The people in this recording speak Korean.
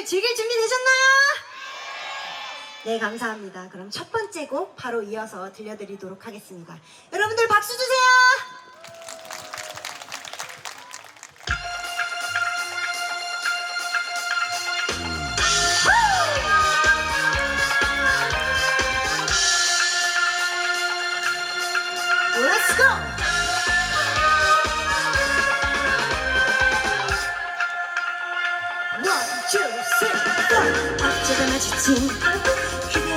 여러분들 즐길 준비 되셨나요? 네, 감사합니다. 그럼 첫 번째 곡 바로 이어서 들려드리도록 하겠습니다. 여러분들 박수 주세요! Two, three, four. 어쩌거나 지친